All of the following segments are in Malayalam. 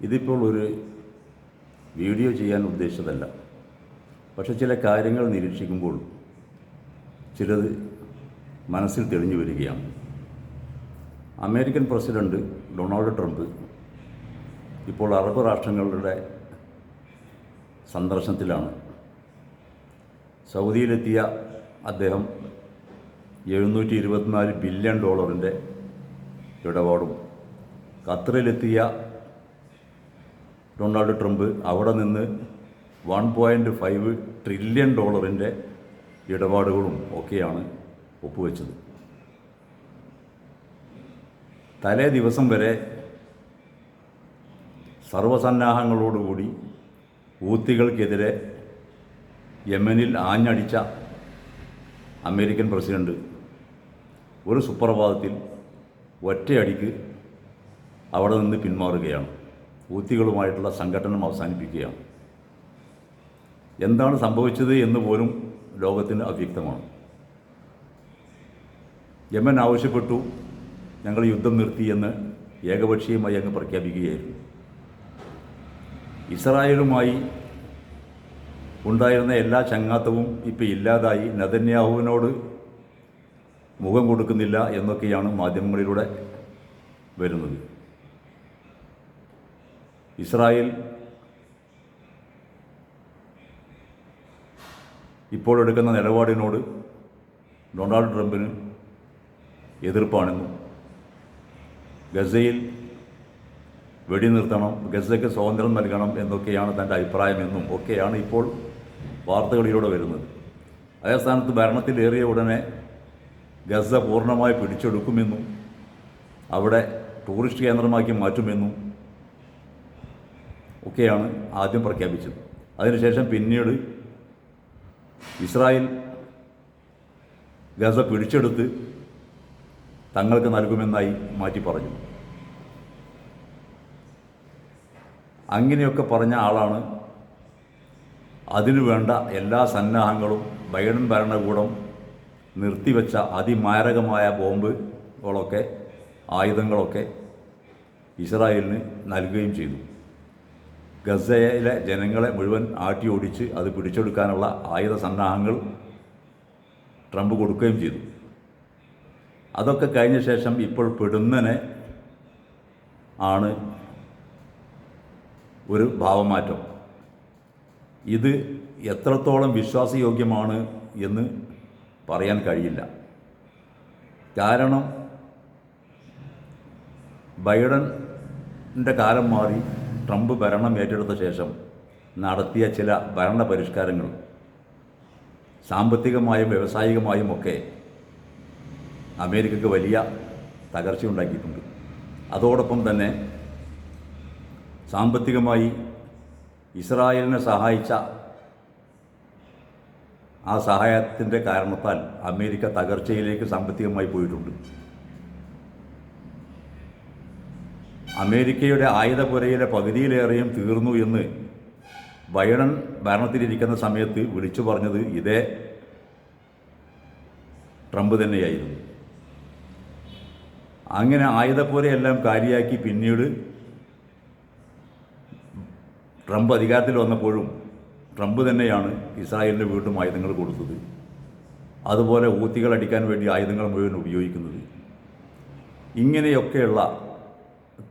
ഇതിപ്പോൾ ഒരു വീഡിയോ ചെയ്യാൻ ഉദ്ദേശിച്ചതല്ല. പക്ഷെ ചില കാര്യങ്ങൾ നിരീക്ഷിക്കുമ്പോൾ ചിലത് മനസ്സിൽ തെളിഞ്ഞു വരികയാണ്. അമേരിക്കൻ പ്രസിഡന്റ് ഡൊണാൾഡ് ട്രംപ് ഇപ്പോൾ അറബ് രാഷ്ട്രങ്ങളുടെ സന്ദർശനത്തിലാണ്. സൗദിയിലെത്തിയ അദ്ദേഹം എഴുന്നൂറ്റി ഇരുപത്തിനാല് ബില്യൺ ഡോളറിന്റെ ഇടപാടും ഖത്തറിലെത്തിയ ഡൊണാൾഡ് ട്രംപ് അവിടെ നിന്ന് വൺ പോയിന്റ് ഫൈവ് ട്രില്യൺ ഡോളറിന്റെ ഇടപാടുകളും ഒക്കെയാണ് ഒപ്പുവെച്ചത്. തലേ ദിവസം വരെ സർവസന്നാഹങ്ങളോടുകൂടി ഊത്തികൾക്കെതിരെ യമനിൽ ആഞ്ഞടിച്ച അമേരിക്കൻ പ്രസിഡന്റ് ഒരു സുപ്രഭാതത്തിൽ ഒറ്റയടിക്ക് അവിടെ നിന്ന് പിന്മാറുകയാണ്. ഊത്തികളുമായിട്ടുള്ള സംഘടനം അവസാനിപ്പിക്കുകയാണ്. എന്താണ് സംഭവിച്ചത് എന്ന് പോലും ലോകത്തിന് അവ്യക്തമാണ്. യമൻ ആവശ്യപ്പെട്ടു ഞങ്ങൾ യുദ്ധം നിർത്തിയെന്ന് ഏകപക്ഷീയമായി അങ്ങ് പ്രഖ്യാപിക്കുകയായിരുന്നു. ഇസ്രായേലുമായി ഉണ്ടായിരുന്ന എല്ലാ ചങ്ങാത്തവും ഇപ്പോൾ ഇല്ലാതായി നദന്യാഹുവിനോട് മുഖം കൊടുക്കുന്നില്ല എന്നൊക്കെയാണ് മാധ്യമങ്ങളിലൂടെ വരുന്നത്. ഇസ്രായേൽ ഇപ്പോൾ എടുക്കുന്ന നിലപാടിനോട് ഡൊണാൾഡ് ട്രംപിന് എതിർപ്പാണെന്നും ഗസയിൽ വെടിനിർത്തണം ഗസയ്ക്ക് സ്വാതന്ത്ര്യം നൽകണം എന്നൊക്കെയാണ് തന്റെ അഭിപ്രായമെന്നും ഒക്കെയാണ് ഇപ്പോൾ വാർത്തകളിലൂടെ വരുന്നത്. അതേ സ്ഥാനത്ത് ഭരണത്തിലേറിയ ഉടനെ ഗസ പൂർണമായി പിടിച്ചെടുക്കുമെന്നും അവിടെ ടൂറിസ്റ്റ് കേന്ദ്രമാക്കി മാറ്റുമെന്നും ഒക്കെയാണ് ആദ്യം പ്രഖ്യാപിച്ചത്. അതിനുശേഷം പിന്നീട് ഇസ്രായേൽ ഗസ പിടിച്ചെടുത്ത് തങ്ങൾക്ക് നൽകുമെന്നായി മാറ്റി പറഞ്ഞു. അങ്ങനെയൊക്കെ പറഞ്ഞ ആളാണ് അതിനു വേണ്ട എല്ലാ സന്നാഹങ്ങളും ബൈഡൻ ഭരണകൂടം നിർത്തിവെച്ച അതിമാരകമായ ബോംബുകളൊക്കെ ആയുധങ്ങളൊക്കെ ഇസ്രായേലിന് നൽകുകയും ചെയ്തു. ഗസയിലെ ജനങ്ങളെ മുഴുവൻ ആട്ടി ഓടിച്ച് അത് പിടിച്ചെടുക്കാനുള്ള ആയുധ സന്നാഹങ്ങൾ ട്രംപ് കൊടുക്കുകയും ചെയ്തു. അതൊക്കെ കഴിഞ്ഞ ശേഷം ഇപ്പോൾ പെടുന്നനെ ആണ് ഒരു ഭാവമാറ്റം. ഇത് എത്രത്തോളം വിശ്വാസയോഗ്യമാണ് എന്ന് പറയാൻ കഴിയില്ല. കാരണം ബൈഡന്റെ കാലം മാറി ട്രംപ് ഭരണം ഏറ്റെടുത്ത ശേഷം നടത്തിയ ചില ഭരണ പരിഷ്കാരങ്ങൾ സാമ്പത്തികമായും വ്യവസായികമായും ഒക്കെ അമേരിക്കക്ക് വലിയ തകർച്ചയുണ്ടാക്കിയിട്ടുണ്ട് അതോടൊപ്പം തന്നെ സാമ്പത്തികമായി ഇസ്രായേലിനെ സഹായിച്ച ആ സഹായത്തിന്റെ കാരണത്താൽ അമേരിക്ക തകർച്ചയിലേക്ക് സാമ്പത്തികമായി പോയിട്ടുണ്ട്. അമേരിക്കയുടെ ആയുധപുരയിലെ പകുതിയിലേറെയും തീർന്നു എന്ന് ബൈഡൻ ഭരണത്തിലിരിക്കുന്ന സമയത്ത് വിളിച്ചു പറഞ്ഞത് ഇതേ ട്രംപ് തന്നെയായിരുന്നു. അങ്ങനെ ആയുധപ്പുരയെല്ലാം കാര്യമാക്കി പിന്നീട് ട്രംപ് അധികാരത്തിൽ വന്നപ്പോഴും ട്രംപ് തന്നെയാണ് ഇസ്രായേലിന് വീണ്ടും ആയുധങ്ങൾ കൊടുത്തത്. അതുപോലെ ഊത്തികൾ അടിക്കാൻ വേണ്ടി ആയുധങ്ങൾ മുഴുവൻ ഉപയോഗിക്കുന്നത്. ഇങ്ങനെയൊക്കെയുള്ള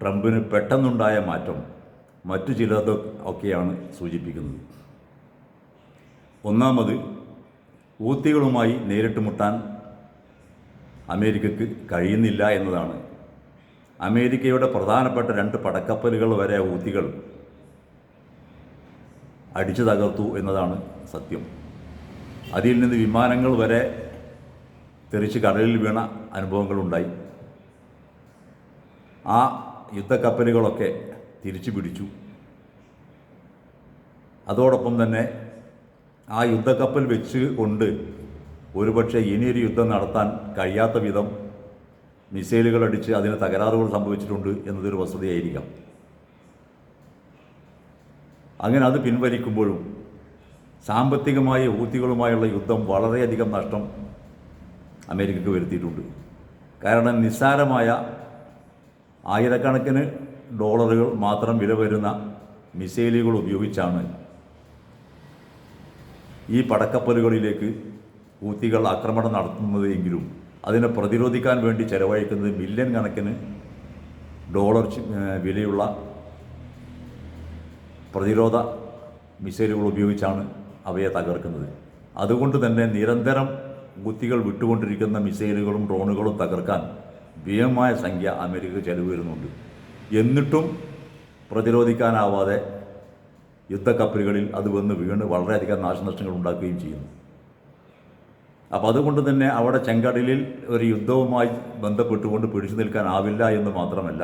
ട്രംപിന് പെട്ടെന്നുണ്ടായ മാറ്റം മറ്റു ചിലത് ഒക്കെയാണ് സൂചിപ്പിക്കുന്നത്. ഒന്നാമത് ഊത്തികളുമായി നേരിട്ട് മുട്ടാൻ അമേരിക്കക്ക് കഴിയുന്നില്ല എന്നതാണ്. അമേരിക്കയുടെ പ്രധാനപ്പെട്ട രണ്ട് പടക്കപ്പലുകൾ വരെ ഊത്തികൾ അടിച്ചു തകർത്തു എന്നതാണ് സത്യം. അതിൽ നിന്ന് വിമാനങ്ങൾ വരെ തെറിച്ച് കടലിൽ വീണ അനുഭവങ്ങളുണ്ടായി. ആ യുദ്ധക്കപ്പലുകളൊക്കെ തിരിച്ചു പിടിച്ചു. അതോടൊപ്പം തന്നെ ആ യുദ്ധക്കപ്പൽ വെച്ച് കൊണ്ട് ഒരുപക്ഷെ ഇനിയൊരു യുദ്ധം നടത്താൻ കഴിയാത്ത വിധം മിസൈലുകൾ അടിച്ച് അതിന് തകരാറുകൾ സംഭവിച്ചിട്ടുണ്ട് എന്നതൊരു വസ്തുതയായിരിക്കാം. അങ്ങനെ അത് പിൻവലിക്കുമ്പോഴും സാമ്പത്തികമായ ഊത്തികളുമായുള്ള യുദ്ധം വളരെയധികം നഷ്ടം അമേരിക്കക്ക് വരുത്തിയിട്ടുണ്ട്. കാരണം നിസ്സാരമായ ആയിരക്കണക്കിന് ഡോളറുകൾ മാത്രം വില വരുന്ന മിസൈലുകൾ ഉപയോഗിച്ചാണ് ഈ പടക്കപ്പലുകളിലേക്ക് ഹൂത്തികൾ ആക്രമണം നടത്തുന്നത് എങ്കിലും അതിനെ പ്രതിരോധിക്കാൻ വേണ്ടി ചെലവഴിക്കുന്നത് മില്യൺ കണക്കിന് ഡോളർ വിലയുള്ള പ്രതിരോധ മിസൈലുകൾ ഉപയോഗിച്ചാണ് അവയെ തകർക്കുന്നത്. അതുകൊണ്ട് തന്നെ നിരന്തരം കുത്തികൾ വിട്ടുകൊണ്ടിരിക്കുന്ന മിസൈലുകളും ഡ്രോണുകളും തകർക്കാൻ ഭീമമായ സംഖ്യ അമേരിക്ക ചെലവ് വരുന്നുണ്ട്. എന്നിട്ടും പ്രതിരോധിക്കാനാവാതെ യുദ്ധക്കപ്പലുകളിൽ അത് വന്ന് വീണ് വളരെയധികം നാശനഷ്ടങ്ങൾ ഉണ്ടാക്കുകയും ചെയ്യുന്നു. അപ്പോൾ അതുകൊണ്ട് തന്നെ അവിടെ ചെങ്കടലിൽ ഒരു യുദ്ധവുമായി ബന്ധപ്പെട്ടുകൊണ്ട് പിടിച്ചു നിൽക്കാനാവില്ല എന്ന് മാത്രമല്ല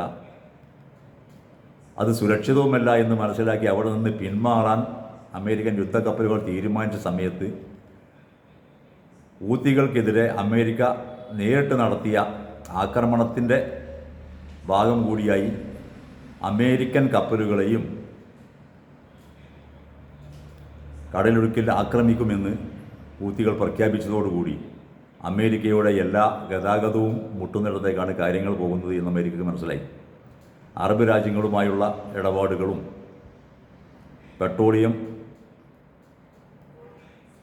അത് സുരക്ഷിതവുമല്ല എന്ന് മനസ്സിലാക്കി അവിടെ നിന്ന് പിന്മാറാൻ അമേരിക്കൻ യുദ്ധക്കപ്പലുകൾ തീരുമാനിച്ച സമയത്ത് ഊത്തികൾക്കെതിരെ അമേരിക്ക നേരിട്ട് നടത്തിയ ആക്രമണത്തിന്റെ ഭാഗം കൂടിയായി അമേരിക്കൻ കപ്പലുകളെയും കടലൊഴുക്കിൽ ആക്രമിക്കുമെന്ന് ഹൂത്തികൾ പ്രഖ്യാപിച്ചതോടുകൂടി അമേരിക്കയുടെ എല്ലാ ഗതാഗതവും മുട്ടുന്നിടത്തേക്കാണ് കാര്യങ്ങൾ പോകുന്നത് എന്ന് അമേരിക്കക്ക് മനസ്സിലായി. അറബ് രാജ്യങ്ങളുമായുള്ള ഇടപാടുകളും പെട്രോളിയം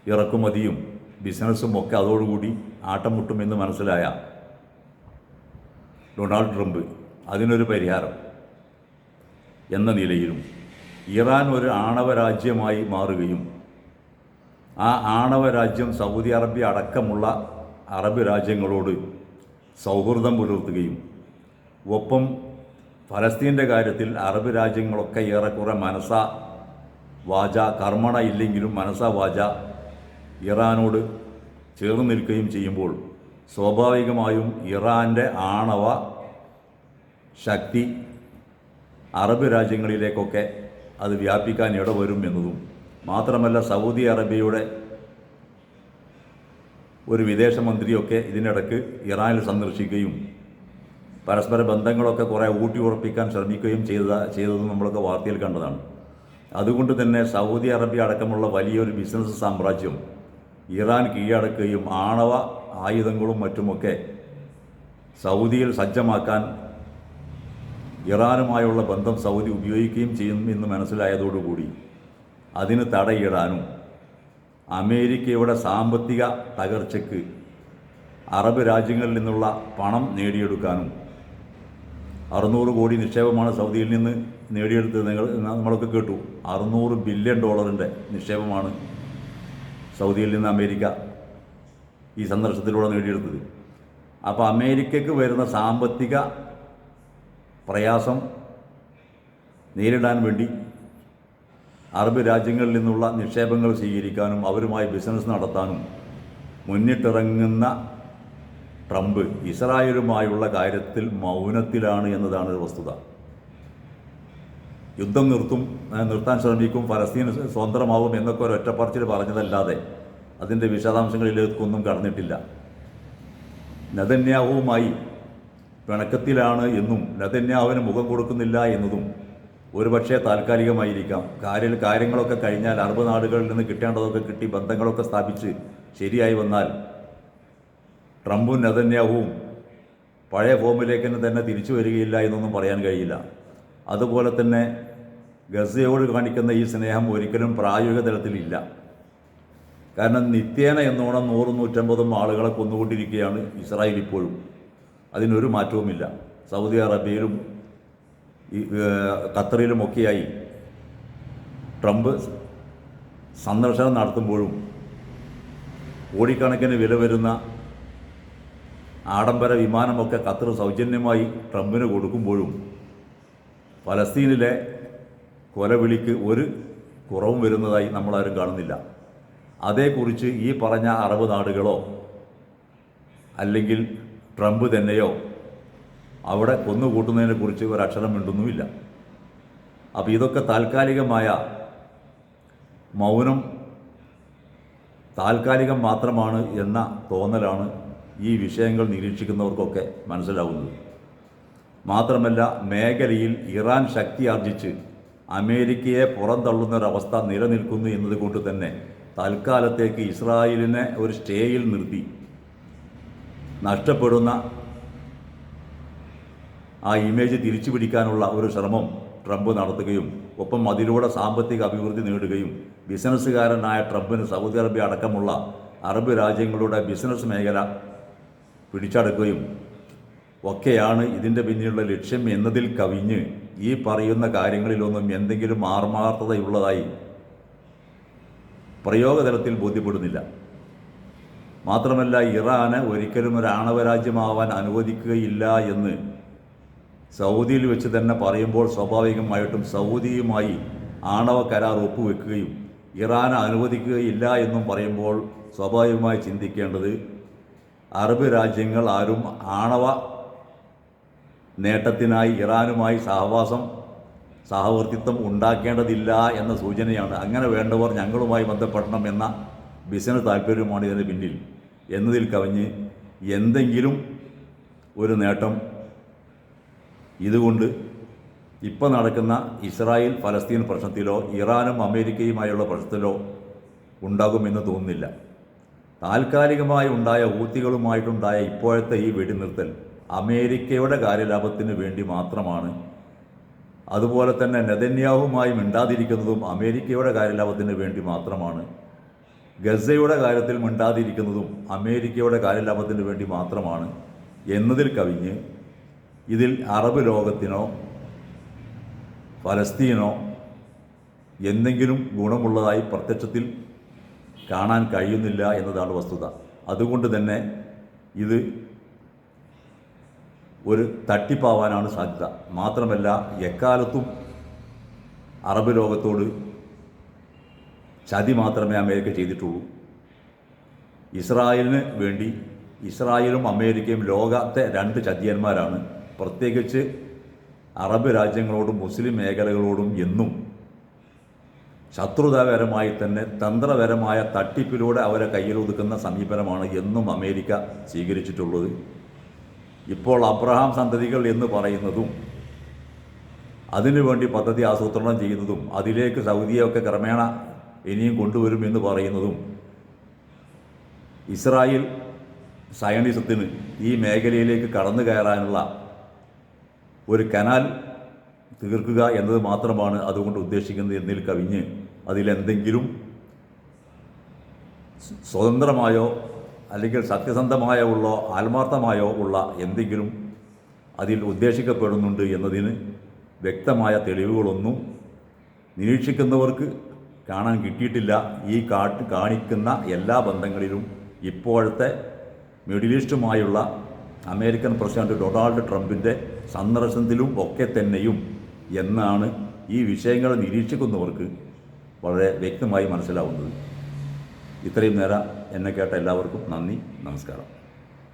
ഇറക്കുമതിയും ബിസിനസ്സും ഒക്കെ അതോടുകൂടി ആട്ടം മുട്ടുമെന്ന് മനസ്സിലായ ഡൊണാൾഡ് ട്രംപ് അതിനൊരു പരിഹാരം എന്ന നിലയിലും ഇറാൻ ഒരു ആണവ രാജ്യമായി മാറുകയും ആ ആണവ രാജ്യം സൗദി അറേബ്യ അടക്കമുള്ള അറബ് രാജ്യങ്ങളോട് സൗഹൃദം പുലർത്തുകയും ഒപ്പം ഫലസ്തീന്റെ കാര്യത്തിൽ അറബ് രാജ്യങ്ങളൊക്കെ ഏറെക്കുറെ മനസ്സ വാച കർമ്മണ ഇല്ലെങ്കിലും മനസ്സ വാച ഇറാനോട് ചേർന്ന് നിൽക്കുകയും ചെയ്യുമ്പോൾ സ്വാഭാവികമായും ഇറാന്റെ ആണവ ശക്തി അറബ് രാജ്യങ്ങളിലേക്കൊക്കെ അത് വ്യാപിക്കാൻ ഇടവരും എന്നതും മാത്രമല്ല സൗദി അറേബ്യയുടെ ഒരു വിദേശമന്ത്രിയൊക്കെ ഇതിനിടക്ക് ഇറാനിൽ സന്ദർശിക്കുകയും പരസ്പര ബന്ധങ്ങളൊക്കെ കുറേ ഊട്ടി ഉറപ്പിക്കാൻ ശ്രമിക്കുകയും ചെയ്ത ചെയ്തത് നമ്മളൊക്കെ വാർത്തയിൽ കണ്ടതാണ്. അതുകൊണ്ട് തന്നെ സൗദി അറേബ്യ അടക്കമുള്ള വലിയൊരു ബിസിനസ് സാമ്രാജ്യം ഇറാൻ കീഴടക്കുകയും ആണവ ആയുധങ്ങളും മറ്റുമൊക്കെ സൗദിയിൽ സജ്ജമാക്കാൻ ഇറാനുമായുള്ള ബന്ധം സൗദി ഉപയോഗിക്കുകയും ചെയ്യും എന്ന് മനസ്സിലായതോടുകൂടി അതിന് തടയിടാനും അമേരിക്കയുടെ സാമ്പത്തിക തകർച്ചയ്ക്ക് അറബ് രാജ്യങ്ങളിൽ നിന്നുള്ള പണം നേടിയെടുക്കാനും അറുന്നൂറ് കോടി നിക്ഷേപമാണ് സൗദിയിൽ നിന്ന് നേടിയെടുത്തത് നിങ്ങൾ നമ്മളൊക്കെ കേട്ടു. അറുന്നൂറ് ബില്യൺ ഡോളറിന്റെ നിക്ഷേപമാണ് സൗദിയിൽ നിന്ന് അമേരിക്ക ഈ സന്ദർശത്തിലൂടെ നേടിയെടുത്തത്. അപ്പോൾ അമേരിക്കയ്ക്ക് വരുന്ന സാമ്പത്തിക പ്രയാസം നേരിടാൻ വേണ്ടി അറബ് രാജ്യങ്ങളിൽ നിന്നുള്ള നിക്ഷേപങ്ങൾ സ്വീകരിക്കാനും അവരുമായി ബിസിനസ് നടത്താനും മുന്നിട്ടിറങ്ങുന്ന ട്രംപ് ഇസ്രായേലുമായുള്ള കാര്യത്തിൽ മൗനത്തിലാണ് എന്നതാണ് വസ്തുത. യുദ്ധം നിർത്തും നിർത്താൻ ശ്രമിക്കും ഫലസ്തീൻ സ്വതന്ത്രമാവും എന്നൊക്കെ ഒരു ഒറ്റപ്പറച്ചിൽ പറഞ്ഞതല്ലാതെ അതിന്റെ വിശദാംശങ്ങളിലേക്കൊന്നും കടന്നിട്ടില്ല. നതന്യാഹുവുമായി പിണക്കത്തിലാണ് എന്നും നതന്യാഹുവിന് മുഖം കൊടുക്കുന്നില്ല എന്നതും ഒരുപക്ഷെ താൽക്കാലികമായിരിക്കാം. കാര്യ കാര്യങ്ങളൊക്കെ കഴിഞ്ഞാൽ അറബ് നാടുകളിൽ നിന്ന് കിട്ടേണ്ടതൊക്കെ കിട്ടി ബന്ധങ്ങളൊക്കെ സ്ഥാപിച്ച് ശരിയായി വന്നാൽ ട്രംപും നെതന്യാഹുവും പഴയ ഫോമിലേക്ക് തന്നെ തിരിച്ചു വരികയില്ല എന്നൊന്നും പറയാൻ കഴിയില്ല. അതുപോലെ തന്നെ ഗസയോട് കാണിക്കുന്ന ഈ സ്നേഹം ഒരിക്കലും പ്രായോഗിക തലത്തിലില്ല. കാരണം നിത്യേന എന്നോണം നൂറും നൂറ്റമ്പതും ആളുകളെ കൊന്നുകൊണ്ടിരിക്കുകയാണ് ഇസ്രായേൽ ഇപ്പോഴും. അതിനൊരു മാറ്റവുമില്ല. സൗദി അറേബ്യയിലും ഖത്തറിലുമൊക്കെയായി ട്രംപ് സന്ദർശനം നടത്തുമ്പോഴും കോടിക്കണക്കിന് വില വരുന്ന ആഡംബര വിമാനമൊക്കെ ഖത്തർ സൗജന്യമായി ട്രംപിന് കൊടുക്കുമ്പോഴും ഫലസ്തീനിലെ കൊലവിളിക്ക് ഒരു കുറവും വരുന്നതായി നമ്മളാരും കാണുന്നില്ല. അതേക്കുറിച്ച് ഈ പറഞ്ഞ അറബ് നാടുകളോ അല്ലെങ്കിൽ ട്രംപ് തന്നെയോ അവിടെ കൊന്നുകൂട്ടുന്നതിനെക്കുറിച്ച് ഒരക്ഷരം മിണ്ടുന്നുമില്ല. അപ്പോൾ ഇതൊക്കെ താൽക്കാലികമായ മൗനം താൽക്കാലികം മാത്രമാണ് എന്ന തോന്നലാണ് ഈ വിഷയങ്ങൾ നിരീക്ഷിക്കുന്നവർക്കൊക്കെ മനസ്സിലാവുന്നത്. മാത്രമല്ല മേഖലയിൽ ഇറാൻ ശക്തി ആർജിച്ച് അമേരിക്കയെ പുറന്തള്ളുന്നൊരവസ്ഥ നിലനിൽക്കുന്നു എന്നതുകൊണ്ട് തന്നെ തൽക്കാലത്തേക്ക് ഇസ്രായേലിനെ ഒരു സ്റ്റേയിൽ നിർത്തി. നഷ്ടപ്പെടുന്ന ആ ഇമേജ് തിരിച്ചു പിടിക്കാനുള്ള ഒരു ശ്രമം ട്രംപ് നടത്തുകയും ഒപ്പം അതിലൂടെ സാമ്പത്തിക അഭിവൃദ്ധി നേടുകയും ബിസിനസ്സുകാരനായ ട്രംപിന് സൗദി അറേബ്യ അടക്കമുള്ള അറബ് രാജ്യങ്ങളുടെ ബിസിനസ് മേഖല പിടിച്ചടക്കുകയും ഒക്കെയാണ് ഇതിന്റെ പിന്നിലുള്ള ലക്ഷ്യം എന്നതിൽ കവിഞ്ഞ് ഈ പറയുന്ന കാര്യങ്ങളിലൊന്നും എന്തെങ്കിലും ആർമാർത്ഥതയുള്ളതായി പ്രയോഗതലത്തിൽ ബോധ്യപ്പെടുന്നില്ല. മാത്രമല്ല ഇറാന് ഒരിക്കലും ഒരു ആണവരാജ്യമാവാൻ അനുവദിക്കുകയില്ല എന്ന് സൗദിയിൽ വെച്ച് തന്നെ പറയുമ്പോൾ സ്വാഭാവികമായിട്ടും സൗദിയുമായി ആണവ കരാർ ഒപ്പുവെക്കുകയും ഇറാൻ അനുവദിക്കുകയില്ല എന്നും പറയുമ്പോൾ സ്വാഭാവികമായി ചിന്തിക്കേണ്ടത് അറബ് രാജ്യങ്ങൾ ആരും ആണവ നേട്ടത്തിനായി ഇറാനുമായി സഹവാസം സഹവർത്തിത്വം ഉണ്ടാക്കേണ്ടതില്ല എന്ന സൂചനയാണ്. അങ്ങനെ വേണ്ടവർ ഞങ്ങളുമായി ബന്ധപ്പെടണം എന്ന ബിസിനസ് താല്പര്യമാണ് ഇതിന് പിന്നിൽ. എന്നതിൽ കവിഞ്ഞ് എന്തെങ്കിലും ഒരു നേട്ടം ഇതുകൊണ്ട് ഇപ്പോൾ നടക്കുന്ന ഇസ്രായേൽ ഫലസ്തീൻ പ്രശ്നത്തിലോ ഇറാനും അമേരിക്കയുമായുള്ള പ്രശ്നത്തിലോ ഉണ്ടാകുമെന്ന് തോന്നുന്നില്ല. താൽക്കാലികമായി ഉണ്ടായ ഊത്തികളുമായിട്ടുണ്ടായ ഇപ്പോഴത്തെ ഈ വെടിനിർത്തൽ അമേരിക്കയുടെ കാര്യലാഭത്തിന് വേണ്ടി മാത്രമാണ്. അതുപോലെ തന്നെ നെതന്യാഹുമായി മിണ്ടാതിരിക്കുന്നതും അമേരിക്കയുടെ കാര്യലാഭത്തിന് വേണ്ടി മാത്രമാണ്. ഗസയുടെ കാര്യത്തിൽ മിണ്ടാതിരിക്കുന്നതും അമേരിക്കയുടെ കാര്യലാഭത്തിന് വേണ്ടി മാത്രമാണ് എന്നതിൽ കവിഞ്ഞ് ഇതിൽ അറബ് ലോകത്തിനോ ഫലസ്തീനോ എന്തെങ്കിലും ഗുണമുള്ളതായി പ്രത്യക്ഷത്തിൽ കാണാൻ കഴിയുന്നില്ല എന്നതാണ് വസ്തുത. അതുകൊണ്ട് തന്നെ ഇത് ഒരു തട്ടിപ്പാവാനാണ് സാധ്യത. മാത്രമല്ല എക്കാലത്തും അറബ് ലോകത്തോട് ചതി മാത്രമേ അമേരിക്ക ചെയ്തിട്ടുള്ളൂ. ഇസ്രായേലിന് വേണ്ടി ഇസ്രായേലും അമേരിക്കയും ലോകത്തെ രണ്ട് ചതിയന്മാരാണ്. പ്രത്യേകിച്ച് അറബ് രാജ്യങ്ങളോടും മുസ്ലിം മേഖലകളോടും എന്നും ശത്രുതാപരമായി തന്നെ തന്ത്രപരമായ തട്ടിപ്പിലൂടെ അവരെ കയ്യിലൊതുക്കുന്ന സമീപനമാണ് എന്നും അമേരിക്ക സ്വീകരിച്ചിട്ടുള്ളത്. ഇപ്പോൾ അബ്രഹാം സന്തതികൾ എന്ന് പറയുന്നതും അതിനുവേണ്ടി പദ്ധതി ആസൂത്രണം ചെയ്യുന്നതും അതിലേക്ക് സൗദിയൊക്കെ ക്രമേണ ഇനിയും കൊണ്ടുവരും എന്ന് പറയുന്നതും ഇസ്രായേൽ സയണിസത്തിന് ഈ മേഖലയിലേക്ക് കടന്നു കയറാനുള്ള ഒരു കനാൽ തീർക്കുക എന്നത് മാത്രമാണ് അതുകൊണ്ട് ഉദ്ദേശിക്കുന്നത് എന്നിൽ കവിഞ്ഞ് അതിലെന്തെങ്കിലും സ്വതന്ത്രമായോ അല്ലെങ്കിൽ സത്യസന്ധമായോ ഉള്ള ആത്മാർത്ഥമായോ ഉള്ള എന്തെങ്കിലും അതിൽ ഉദ്ദേശിക്കപ്പെടുന്നുണ്ട് എന്നതിന് വ്യക്തമായ തെളിവുകളൊന്നും നിരീക്ഷിക്കുന്നവർക്ക് കാണാൻ കിട്ടിയിട്ടില്ല. ഈ കാട്ട് കാണിക്കുന്ന എല്ലാ ബന്ധങ്ങളിലും ഇപ്പോഴത്തെ മിഡിൽ ഈസ്റ്റുമായുള്ള അമേരിക്കൻ പ്രസിഡന്റ് ഡൊണാൾഡ് ട്രംപിന്റെ സന്ദർശനത്തിലും ഒക്കെ തന്നെയും എന്നാണ് ഈ വിഷയങ്ങൾ നിരീക്ഷിക്കുന്നവർക്ക് വളരെ വ്യക്തമായി മനസ്സിലാവുന്നത്. ഇത്രയും നേരം എന്നെ കേട്ട എല്ലാവർക്കും നന്ദി നമസ്കാരം.